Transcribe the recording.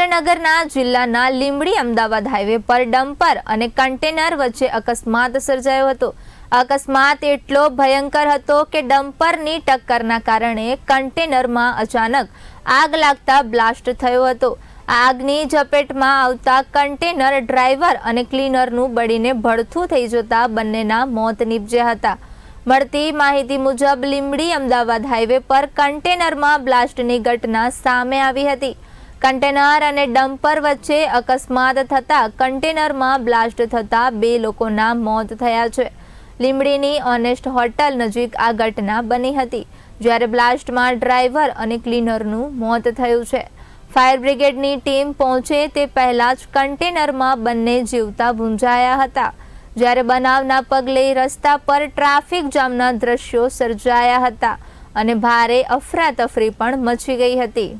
સુરેન્દ્રનગરના જિલ્લાના લીંબડી અમદાવાદ હાઈવે પર ડમ્પર અને કન્ટેનર વચ્ચે અકસ્માત સર્જાયો હતો. અકસ્માત એટલો ભયંકર હતો કે ડમ્પરની ટક્કરના કારણે કન્ટેનરમાં અચાનક આગ લાગતા બ્લાસ્ટ થયો હતો. આગની ઝપેટમાં આવતા કન્ટેનર ડ્રાઈવર અને ક્લીનરનું બળીને ભડથું થઈ જતા બંનેના મોત નીપજ્યા હતા. મળતી માહિતી મુજબ લીંબડી અમદાવાદ હાઈવે પર કન્ટેનરમાં બ્લાસ્ટની ઘટના સામે આવી હતી. કન્ટેનર અને ડમ્પર વચ્ચે અકસ્માત થતા કન્ટેનરમાં બ્લાસ્ટ થતા બે લોકોના મોત થયા છે. લીંબડીની ઓનેસ્ટ હોટલ નજીક આ ઘટના બની હતી, જ્યારે બ્લાસ્ટમાં ડ્રાઈવર અને ક્લીનરનું મોત થયું છે. ફાયર બ્રિગેડની ટીમ પહોંચે તે પહેલાં જ કન્ટેનરમાં બંને જીવતા ભૂંજાયા હતા, જ્યારે બનાવના પગલે રસ્તા પર ટ્રાફિક જામના દ્રશ્યો સર્જાયા હતા અને ભારે અફરાતફરી પણ મચી ગઈ હતી.